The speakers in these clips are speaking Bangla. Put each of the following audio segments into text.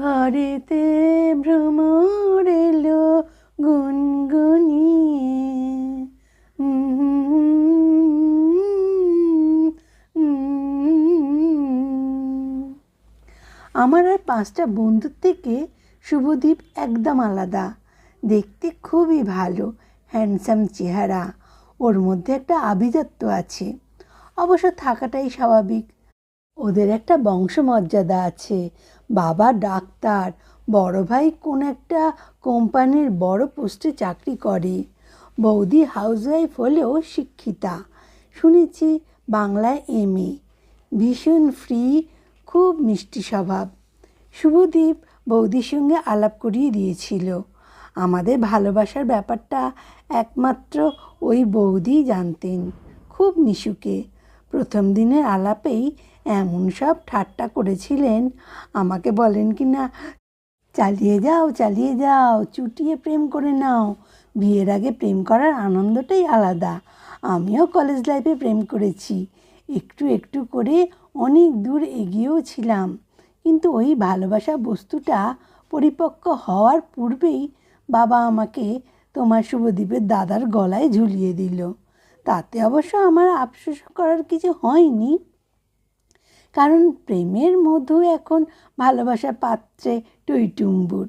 ঘরেতে ভ্রমর এলো গুনগুনিয়ে আমার আর পাঁচটা বন্ধুর থেকে শুভদীপ একদম আলাদা দেখতে খুবই ভালো হ্যান্ডসাম চেহারা ওর মধ্যে একটা আভিজাত্য আছে অবশ্য থাকাটাই স্বাভাবিক ওদের একটা বংশমর্যাদা আছে বাবা ডাক্তার। বড় ভাই কোন একটা কোম্পানির বড় পোস্টে চাকরি করে। বৌদি হাউসওয়াইফ হলেও শিক্ষিতা। শুনেছি বাংলায় এমএ ভীষণ ফ্রি খুব মিষ্টি স্বভাব। শুভদীপ বৌদির সঙ্গে আলাপ করিয়ে দিয়েছিল। আমাদের ভালোবাসার ব্যাপারটা একমাত্র ওই বৌদি জানতেন। খুব মিশুকে। প্রথম দিনের আলাপেই এমন সব ঠাট্টা করেছিলেন। আমাকে বলেন কি না, চালিয়ে যাও চালিয়ে যাও, চুটিয়ে প্রেম করে নাও। বিয়ের আগে প্রেম করার আনন্দটাই আলাদা। আমিও কলেজ লাইফে প্রেম করেছি। একটু একটু করে অনেক দূর এগিয়েও ছিলাম। কিন্তু ওই ভালোবাসা বস্তুটা পরিপক্ক হওয়ার পূর্বেই বাবা আমাকে তোমার শুভদ্বীপের দাদার গলায় ঝুলিয়ে দিল। তাতে অবশ্য আমার আফসোস করার কিছু হয়নি। কারণ প্রেমের মধু এখন ভালোবাসা পাত্রে টইটুম্বুর।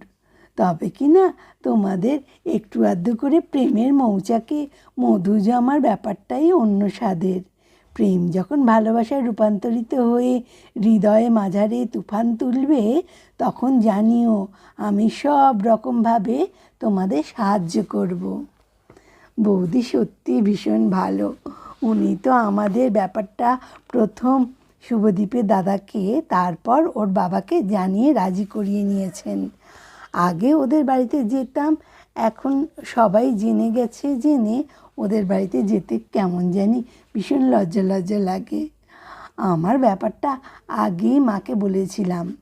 তবে কি না, তোমাদের একটু আধটু করে প্রেমের মৌচাকে মধু জমার ব্যাপারটাই অন্য স্বাদের। প্রেম যখন ভালোবাসায় রূপান্তরিত হয়ে হৃদয়ে মাঝারে তুফান তুলবে, তখন জানিও আমি সব রকমভাবে তোমাদের সাহায্য করব। বৌদি সত্যি ভীষণ ভালো। উনি তো আমাদের ব্যাপারটা প্রথম শুভদীপের দাদাকে, তারপর ওর বাবাকে জানিয়ে রাজি করিয়ে নিয়েছেন। আগে ওদের বাড়িতে যেতাম, এখন সবাই জেনে গেছে জেনে ওদের বাড়িতে যেতে কেমন জানি ভীষণ লজ্জা লজ্জা লাগে। আমার ব্যাপারটা আগেই মাকে বলেছিলাম।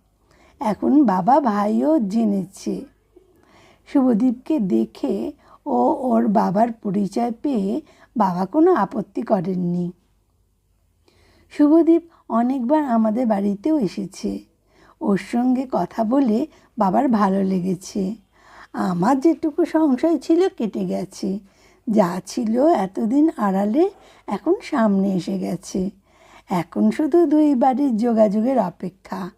এখন বাবা ভাইও জেনেছে। শুভদীপকে দেখে ও ওর বাবার পরিচয় পেয়ে বাবা কোনো আপত্তি করেননি। শুভদীপ অনেকবার আমাদের বাড়িতেও এসেছে। ওর সঙ্গে কথা বলে বাবার ভালো লেগেছে। আমার যেটুকু সংশয় ছিল কেটে গেছে। যা ছিল এতদিন আড়ালে এখন সামনে এসে গেছে। এখন শুধু দুই বাড়ির যোগাযোগের অপেক্ষা।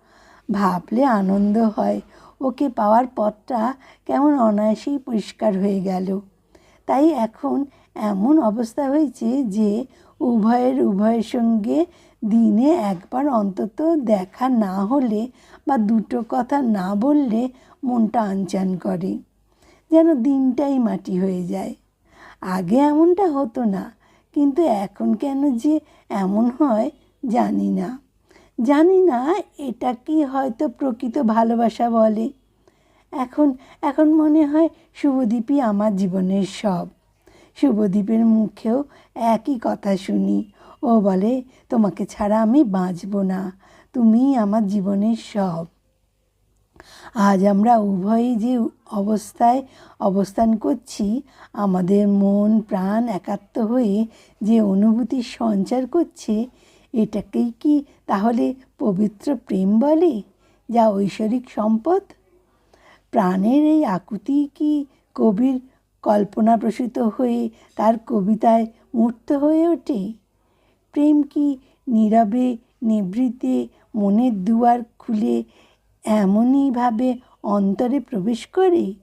ভাবলে আনন্দ হয় ওকে পাওয়ার পথটা কেমন অনায়াসেই পরিষ্কার হয়ে গেল। তাই এখন এমন অবস্থা হয়েছে যে উভয়ের উভয়ের সঙ্গে দিনে একবার অন্তত দেখা না হলে বা দুটো কথা না বললে মনটা আনচান করে, যেন দিনটাই মাটি হয়ে যায়। আগে এমনটা হতো না, কিন্তু এখন কেন যে এমন হয় জানি না। জানি না, এটা কি হয়তো প্রকৃত ভালোবাসা বলে। এখন এখন মনে হয় শুভদীপই আমার জীবনের সব। শুভদীপের মুখেও একই কথা শুনি। ও বলে, তোমাকে ছাড়া আমি বাঁচব না। তুমি আমার জীবনের সব। আজ আমরা উভয়ই যে অবস্থায় অবস্থান করছি, আমাদের মন, প্রাণ একাত্ম হয়ে যে অনুভূতির সঞ্চার করছে এটাকেই কি তাহলে পবিত্র প্রেম বলে, যা ঐশ্বরিক সম্পদ? প্রাণের এই আকুতি কি কবির কল্পনাপ্রসূত হয়ে তার কবিতায় মূর্ত হয়ে ওঠে? প্রেম কি নীরবে নিভৃতে মনের দুয়ার খুলে এমনইভাবে অন্তরে প্রবেশ করে?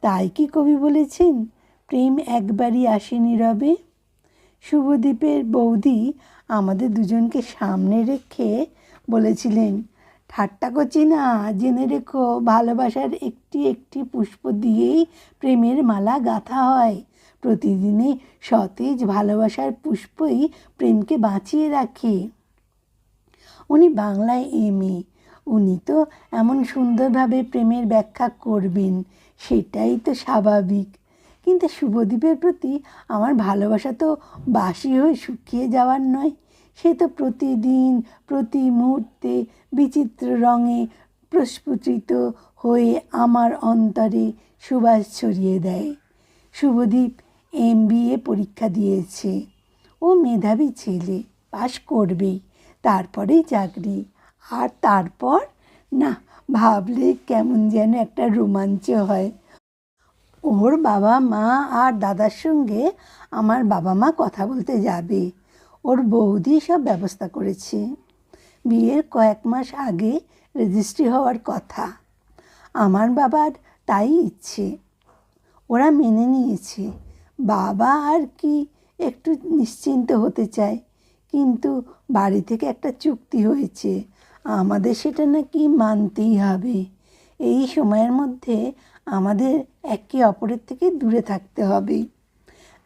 তাই কি কবি বলেছেন, প্রেম একবারই আসে নীরবে? শুভদ্বীপের বৌদি আমাদের দুজনকে সামনে রেখে বলেছিলেন, ঠাট্টা করছি না, জেনে রেখো, ভালোবাসার একটি একটি পুষ্প দিয়েই প্রেমের মালা গাঁথা হয়। প্রতিদিনে সতেজ ভালোবাসার পুষ্পই প্রেমকে বাঁচিয়ে রাখে। উনি বাংলায় এমএ উনি তো এমন সুন্দরভাবে প্রেমের ব্যাখ্যা করবেন, সেটাই তো স্বাভাবিক। কিন্তু শুভদ্বীপের প্রতি আমার ভালোবাসা তো বাসি হয়ে শুকিয়ে যাওয়ার নয়। সে তো প্রতিদিন, প্রতি মুহূর্তে বিচিত্র রঙে প্রস্ফুটিত হয়ে আমার অন্তরে সুবাস ছড়িয়ে দেয়। শুভদীপ এম পরীক্ষা দিয়েছে। ও মেধাবী ছেলে, পাশ করবেই, তারপরেই চাকরি। আর তারপর? না, ভাবলে কেমন যেন একটা রোমাঞ্চ হয়। ওর বাবা, মা আর দাদার সঙ্গে আমার বাবা মা কথা বলতে যাবে। ওর বৌদি সব ব্যবস্থা করেছে। বিয়ের কয়েক মাস আগে রেজিস্ট্রি হওয়ার কথা। আমার বাবার তাই ইচ্ছে। ওরা মেনে নিয়েছে। বাবা আর কি একটু নিশ্চিন্ত হতে চায়। কিন্তু বাড়ি থেকে একটা চুক্তি হয়েছে। আমাদের সেটা নাকি মানতেই হবে। এই সময়ের মধ্যে আমাদের একে অপরের থেকে দূরে থাকতে হবে।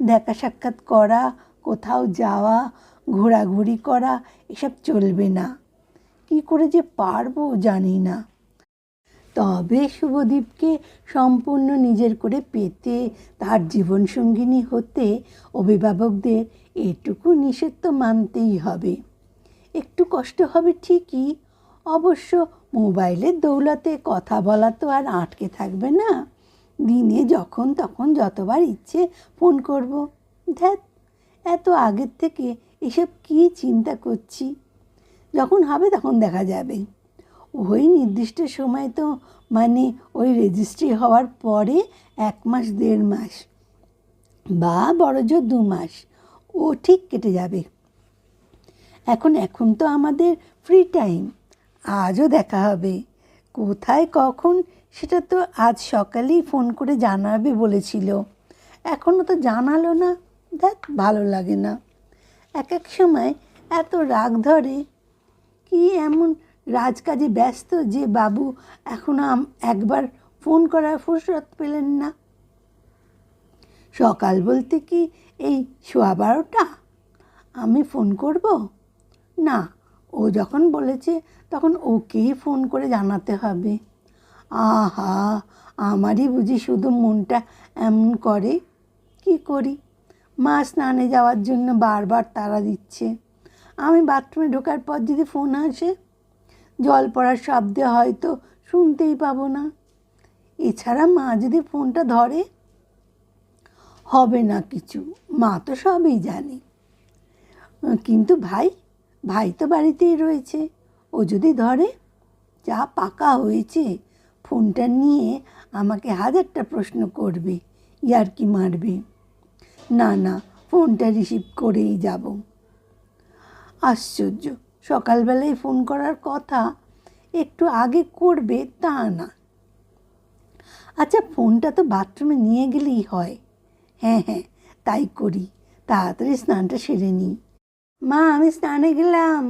দেখা সাক্ষাৎ করা, কোথাও যাওয়া, ঘোরাঘুরি করা, এসব চলবে না। কি করে যে পারব জানি না। তবে শুভদীপকে সম্পূর্ণ নিজের করে পেতে, তার জীবনসঙ্গিনী হতে অভিভাবকদের এটুকু নিষেধ তো মানতেই হবে। একটু কষ্ট হবে ঠিকই অবশ্য মোবাইলের দৌলতে কথা বলা তো আর আটকে থাকবে না। দিনে যখন তখন যতবার ইচ্ছে ফোন করব। ধ্যাত এত আগের থেকে এসব কী চিন্তা করছি? যখন হবে তখন দেখা যাবে। ওই নির্দিষ্ট সময় তো মানে ওই রেজিস্ট্রি হওয়ার পরে এক মাস, দেড় মাস বা বড় জোর দু মাস, ও ঠিক কেটে যাবে। এখন এখন তো আমাদের ফ্রি টাইম আজও দেখা হবে। কোথায়, কখন, সেটা তো আজ সকালেই ফোন করে জানাবে বলেছিল। এখনও তো জানালো না। দেখ, ভালো লাগে না। এক এক সময় এত রাগ ধরে। কি এমন রাজকাজে ব্যস্ত যে বাবু এখনও একবার ফোন করার ফুরসত পেলেন না? সকাল বলতে কি এই সোয়া বারোটা? আমি ফোন করব? না। ও যখন বলেছে, তখন ওকেই ফোন করে জানাতে হবে। আহা, আমারই বুঝি শুধু মনটা এমন করে। কি করি? মা স্নানে যাওয়ার জন্য বারবার তাড়া দিচ্ছে। আমি বাথরুমে ঢোকার পর যদি ফোন আসে, জল পড়ার শব্দে হয়তো শুনতেই পাবো না। এছাড়া মা যদি ফোনটা ধরে, হবে না কিছু। মা তো সবই জানে। কিন্তু ভাই ভাই তো বাড়িতেই রয়েছে। ও যদি ধরে, যা পাকা হয়েছে, ফোনটা নিয়ে আমাকে হাজারটা প্রশ্ন করবে, ইয়ার কি মারবে? না না, ফোনটা রিসিভ করেই যাব। আশ্চর্য, সকালবেলায় ফোন করার কথা একটু আগে করবে তা না। আচ্ছা ফোনটা তো বাথরুমে নিয়ে গেলেই হয়। হ্যাঁ হ্যাঁ তাই করি, তাড়াতাড়ি স্নানটা সেরে নিই। মা আমি স্নানে গেলাম।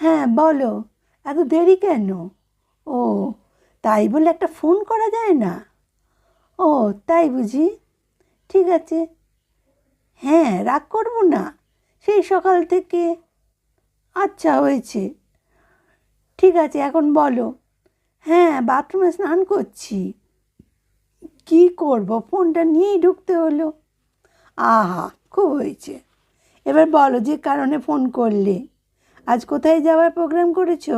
হ্যাঁ বলো। এত দেরি কেন? ও। তাই বলে একটা ফোন করা যায় না? ও, তাই বুঝি? ঠিক আছে। হ্যাঁ রাগ করব না। সেই সকাল থেকে। আচ্ছা হয়েছে। ঠিক আছে, এখন বলো। হ্যাঁ বাথরুমে স্নান করছি। কি করব? ফোনটা নিয়েই ঢুকতে হলো। আহা, খুব হয়েছে। এবার বলো যে কারণে ফোন করলে। আজ কোথায় যাওয়ার প্রোগ্রাম করেছ?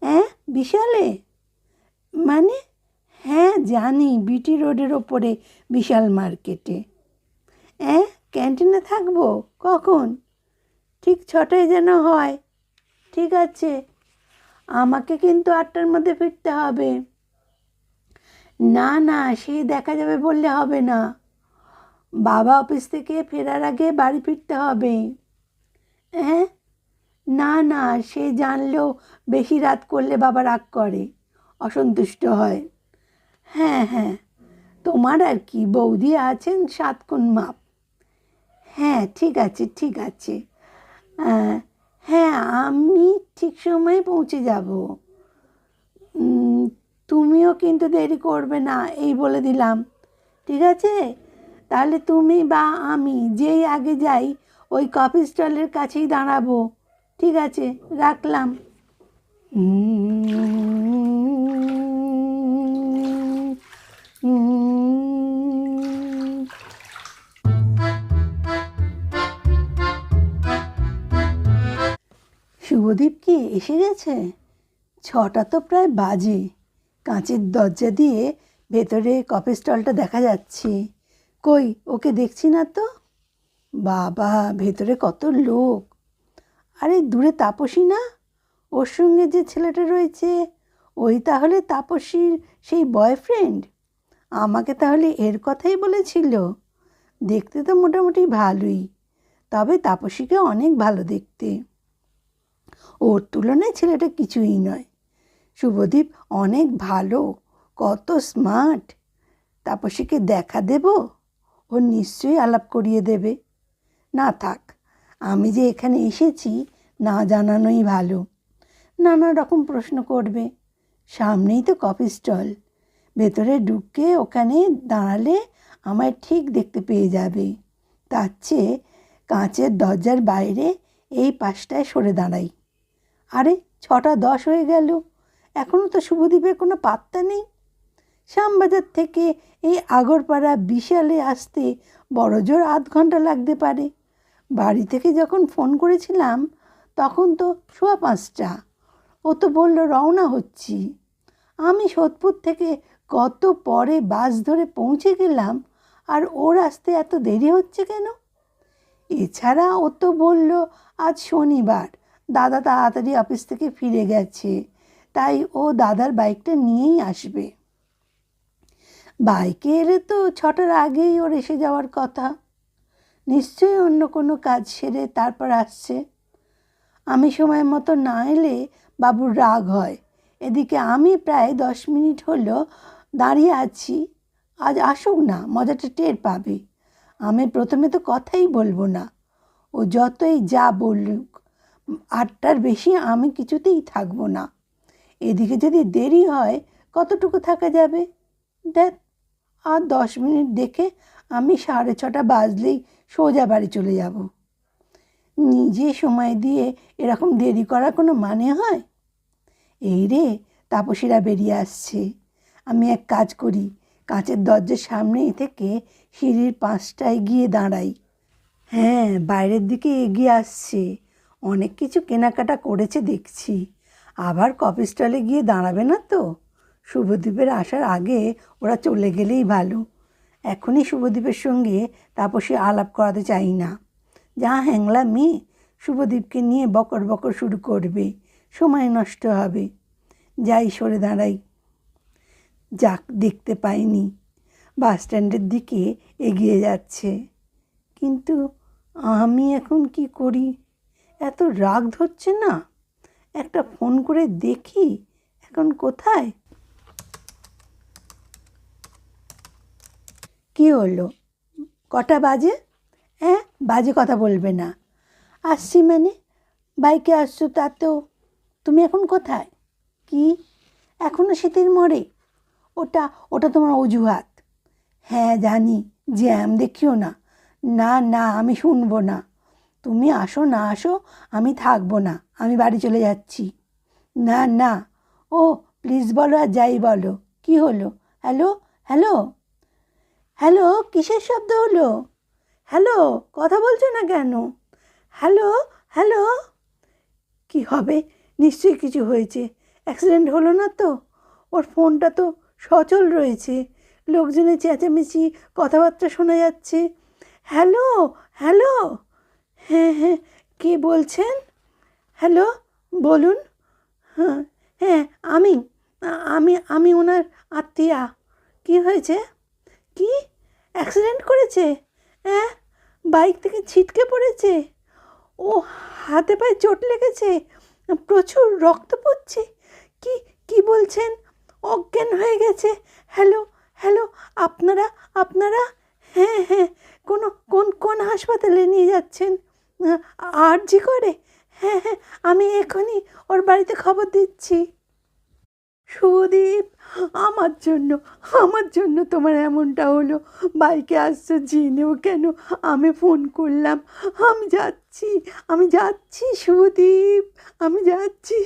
হ্যাঁ বিশালে? মানে? হ্যাঁ জানি, বিটি রোডের ওপরে বিশাল মার্কেটে। হ্যাঁ ক্যান্টিনে থাকব? কখন? ঠিক ছটায় যেন হয়। ঠিক আছে। আমাকে কিন্তু আটটার মধ্যে ফিরতে হবে। না না, সে দেখা যাবে বললে হবে না। বাবা অফিস থেকে ফেরার আগে বাড়ি ফিরতে হবে। হ্যাঁ না না, সে জানলেও বেশি রাত করলে বাবা রাগ করে। অসন্তুষ্ট হয়। হ্যাঁ হ্যাঁ তোমার আর কি বৌদি আছেন সাত কোন মাপ। হ্যাঁ ঠিক আছে ঠিক আছে। হ্যাঁ আমি ঠিক সময়ে পৌঁছে যাব। তুমিও কিন্তু দেরি করবে না, এই বলে দিলাম। ঠিক আছে? তাহলে তুমি বা আমি যেই আগে যাই, ওই কফি স্টলের কাছেই দাঁড়াবো। ঠিক আছে, রাখলাম। শুভদীপ কি এসে গেছে? ছটা তো প্রায় বাজে। কাঁচের দরজা দিয়ে ভেতরে কফি স্টলটা দেখা যাচ্ছে। কই, ওকে দেখছি না তো? বাবা, ভেতরে কত লোক। আরে, দূরে তাপসী না? ওর সঙ্গে যে ছেলেটা রয়েছে, ওই তাহলে তাপসীর সেই বয়ফ্রেন্ড? আমাকে তাহলে এর কথাই বলেছিল। দেখতে তো মোটামুটি ভালোই। তবে তাপসীকে অনেক ভালো দেখতে। ওর তুলনায় ছেলেটা কিছুই নয়। শুভদীপ, অনেক ভালো, কত স্মার্ট তাপসীকে দেখা দেব? ও নিশ্চয়ই আলাপ করিয়ে দেবে। না থাক, আমি যে এখানে এসেছি, না জানানোই ভালো। নানা রকম প্রশ্ন করবে। সামনেই তো কফি স্টল। ভেতরে ঢুকে ওখানে দাঁড়ালে আমায় ঠিক দেখতে পেয়ে যাবে। তার চেয়ে কাঁচের দরজার বাইরে এই পাশটায় সরে দাঁড়াই। আরে ছটা দশ হয়ে গেল। এখনও তো শুভদ্বীপের কোনো পাত্তা নেই। শ্যামবাজার থেকে এই আগরপাড়া বিশালে আসতে বড় জোর আধ ঘণ্টা লাগতে পারে। বাড়ি থেকে যখন ফোন করেছিলাম, তখন তো সোয়া পাঁচটা। ও তো বলল, রওনা হচ্ছি। আমি সোদপুর থেকে কত পরে বাস ধরে পৌঁছে গেলাম, আর ওর আসতে এত দেরি হচ্ছে কেন? এছাড়া ও তো বলল, আজ শনিবার দাদা তাড়াতাড়ি অফিস থেকে ফিরে গেছে। তাই ও দাদার বাইকটা নিয়েই আসবে। বাইকে এলে তো ছটার আগেই ওর এসে যাওয়ার কথা। নিশ্চয়ই অন্য কোনো কাজ সেরে তারপর আসছে। আমি সময় মতো না এলে বাবুর রাগ হয়। এদিকে আমি প্রায় দশ মিনিট হলো দাঁড়িয়ে আছি। আজ আসুক না, মজাটা টের পাবে। আমি প্রথমে তো কথাই বলব না। ও যতই যা বলুক। আটটার বেশি আমি কিছুতেই থাকব না। এদিকে যদি দেরি হয়, কতটুকু থাকা যাবে? দেখ, আর দশ মিনিট দেখে আমি সাড়ে ছটা বাজলেই সোজা বাড়ি চলে যাব। নিজে সময় দিয়ে এরকম দেরি করার কোনো মানে হয়? এই রে, তাপসীরা বেরিয়ে আসছে। আমি এক কাজ করি, কাঁচের দরজার সামনে থেকে সিঁড়ির পাঁচটায় গিয়ে দাঁড়াই। হ্যাঁ বাইরের দিকে এগিয়ে আসছে। অনেক কিছু কেনাকাটা করেছে দেখছি। আবার কফি স্টলে গিয়ে দাঁড়াবে না তো? শুভদ্বীপের আসার আগে ওরা চলে গেলেই ভালো। এখনই শুভদ্বীপের সঙ্গে তাপসী আলাপ করাতে চাই না। যা হ্যাংলা মেয়ে, শুভদ্বীপকে নিয়ে বকর বকর শুরু করবে। সময় নষ্ট হবে। যাই সরে দাঁড়াই। যাক, দেখতে পাইনি। বাস স্ট্যান্ডের দিকে এগিয়ে যাচ্ছে। কিন্তু আমি এখন কি করি? এত রাগ ধরছে না? একটা ফোন করে দেখি এখন কোথায়। কি হলো? কটা বাজে? হ্যাঁ বাজে কথা বলবে না। আসছি মানে? বাইকে আসছো তাতেও? তুমি এখন কোথায়? কি? এখনও শীতের মরে ওটা ওটা তোমার অজুহাত। হ্যাঁ জানি, জ্যাম দেখিও না। না না, আমি শুনব না। তুমি আসো, না আসো, আমি থাকব না, আমি বাড়ি চলে যাচ্ছি। না না। ও প্লিজ বলো আর যাই বলো। কি হলো? হ্যালো হ্যালো হ্যালো কিসের শব্দ হলো? হ্যালো কথা বলছো না কেন? হ্যালো হ্যালো কি হবে? নিশ্চয়ই কিছু হয়েছে। অ্যাক্সিডেন্ট হলো না তো? ওর ফোনটা তো সচল রয়েছে। লোকজনের চেঁচামেচি, কথাবার্তা শোনা যাচ্ছে। হ্যালো হ্যালো হ্যাঁ হ্যাঁ। কে বলছেন? হ্যালো, বলুন। হ্যাঁ হ্যাঁ আমি আমি আমি ওনার আত্মীয়া। কি হয়েছে? কি? অ্যাক্সিডেন্ট করেছে? হ্যাঁ বাইক থেকে ছিটকে পড়েছে? ও হাতে পায়ে চোট লেগেছে? প্রচুর রক্ত পড়ছে? কি কি বলছেন? অজ্ঞান হয়ে গেছে? হ্যালো হ্যালো, আপনারা আপনারা? হ্যাঁ হ্যাঁ। কোনো, কোন কোন হাসপাতালে নিয়ে যাচ্ছেন? আর জি করে? হ্যাঁ হ্যাঁ আমি এখনই ওর বাড়িতে খবর দিচ্ছি। সুদীপ, আমার জন্য আমার জন্য তোমার এমনটা হলো। বাইকে আসছো, জেনেও কেন আমি ফোন করলাম। আমি যাচ্ছি আমি যাচ্ছি সুদীপ, আমি যাচ্ছি।